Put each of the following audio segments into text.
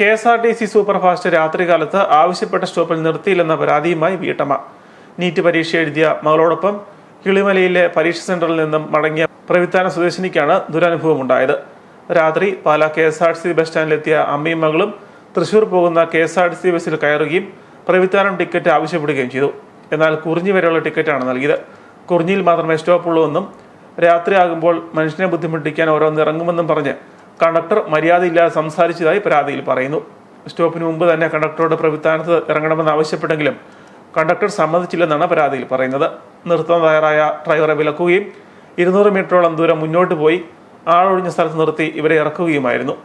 K S R T C superfast രാത്രികാലത്ത് ആവശ്യപ്പെട്ട സ്റ്റോപ്പിൽ നിർത്തിയില്ലെന്ന പരാതിയുമായി വീട്ടമ്മ. നീറ്റ് പരീക്ഷ എഴുതിയ മകളോടൊപ്പം കിളിമലയിലെ പരീക്ഷ സെന്ററിൽ നിന്നും മടങ്ങിയ പ്രവിത്താന സ്വദേശിനിക്കാണ് ദുരനുഭവമുണ്ടായത്. രാത്രി Pala K S R T C bus സ്റ്റാൻഡിലെത്തിയ അമ്മയും മകളും തൃശൂർ പോകുന്ന K S R T C ബസ്സിൽ കയറുകയും പ്രവിത്താനം ടിക്കറ്റ് ആവശ്യപ്പെടുകയും ചെയ്തു. എന്നാൽ കുറിഞ്ഞി വരെയുള്ള ടിക്കറ്റാണ് നൽകിയത്. കുറിഞ്ഞിയിൽ മാത്രമേ സ്റ്റോപ്പുള്ളൂ എന്നും രാത്രിയാകുമ്പോൾ മനുഷ്യനെ ബുദ്ധിമുട്ടിക്കാൻ ഓരോന്ന് ഇറങ്ങുമെന്നും പറഞ്ഞ് കണ്ടക്ടർ മര്യാദയില്ലാതെ സംസാരിച്ചതായി പരാതിയിൽ പറയുന്നു. സ്റ്റോപ്പിന് മുമ്പ് തന്നെ കണ്ടക്ടറോട് പ്രവിത്താനത്ത് ഇറങ്ങണമെന്ന് ആവശ്യപ്പെട്ടെങ്കിലും കണ്ടക്ടർ സമ്മതിച്ചില്ലെന്നാണ് പരാതിയിൽ പറയുന്നത്. നിർത്താൻ തയ്യാറായ ഡ്രൈവറെ വിലക്കുകയും ഇരുന്നൂറ് മീറ്ററോളം ദൂരം മുന്നോട്ട് പോയി ആളൊഴിഞ്ഞ സ്ഥലത്ത് നിർത്തി ഇവരെ ഇറക്കുകയുമായിരുന്നു.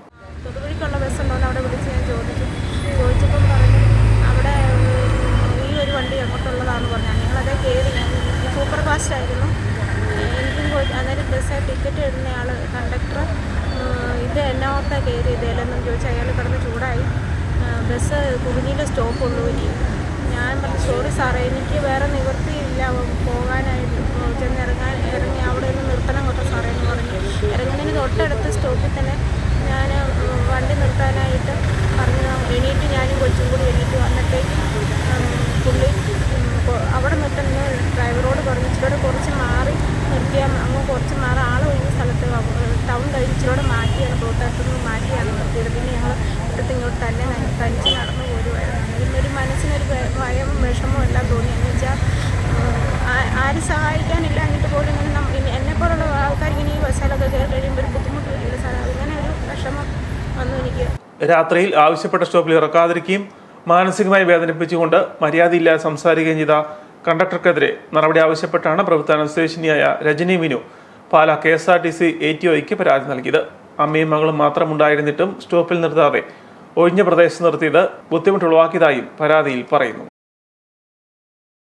സൂപ്പർ ഫാസ്റ്റ് ആയിരുന്നു. എനിക്കും അന്നേരം ബസ്സായി ടിക്കറ്റ് ഇടുന്നയാൾ ഓർത്താ കയറി ഇതേലെന്നും ചോദിച്ചാൽ അയാൾ കിടന്ന് ചൂടായി. ബസ് കുറുങ്ങിയിലെ സ്റ്റോപ്പുള്ളൂ ഇനി. ഞാൻ പറഞ്ഞു സോറി സാറേ എനിക്ക് വേറെ നിവൃത്തിയില്ല. പോകാനായിട്ട് ചെന്ന് ഇറങ്ങാൻ ഇറങ്ങി അവിടെ നിന്ന് നിർത്തണം കേട്ടോ സാറേ എന്ന് പറഞ്ഞു. ഇറങ്ങുന്നതിന് തൊട്ടടുത്ത് സ്റ്റോപ്പിൽ തന്നെ ഞാൻ വണ്ടി നിർത്താനായിട്ട് ടൗൺ കഴിഞ്ഞ് ഇച്ചിരി മാറ്റിയാണ് പ്രോട്ടക്ടർ നിന്ന് മാറ്റിയാണ് നിർത്തിയത്. പിന്നെ ഞങ്ങൾ ഇവിടുത്തെ ഇങ്ങോട്ട് തന്നെ തനിച്ച് നടന്നു പോരുമായിരുന്നു ഇതിനൊരു മനസ്സിനൊരു ഭയം വിഷമവും എല്ലാം തോന്നി. എന്ന് വെച്ചാൽ ആരും സഹായിക്കാനില്ല എന്നിട്ട് പോലും ഇങ്ങനെ എന്നെ പോലുള്ള ആൾക്കാർ ഇങ്ങനെ ഈ ബസ്സിലൊക്കെ കയറി കഴിയുമ്പോൾ ഒരു ബുദ്ധിമുട്ട് വരില്ല സാർ അങ്ങനെ ഒരു വിഷമം വന്നു എനിക്ക്. രാത്രിയിൽ ആവശ്യപ്പെട്ട സ്റ്റോപ്പിൽ ഇറക്കാതിരിക്കുകയും മാനസികമായി വേദനിപ്പിച്ചുകൊണ്ട് മര്യാദയില്ലാതെ സംസാരിക്കുകയും ചെയ്ത കണ്ടക്ടർക്കെതിരെ നടപടി ആവശ്യപ്പെട്ടാണ് പ്രവർത്തന സ്വദേശിനിയായ Rajani Minu Pala K S R T C A T ഒയ്ക്ക് പരാതി നൽകിയത്. അമ്മയും മകളും മാത്രം ഉണ്ടായിരുന്നിട്ടും സ്റ്റോപ്പിൽ നിർത്താതെ ഒഴിഞ്ഞ പ്രദേശത്ത് നിർത്തിയത് ബുദ്ധിമുട്ടുളവാക്കിയതായും പരാതിയിൽ പറയുന്നു.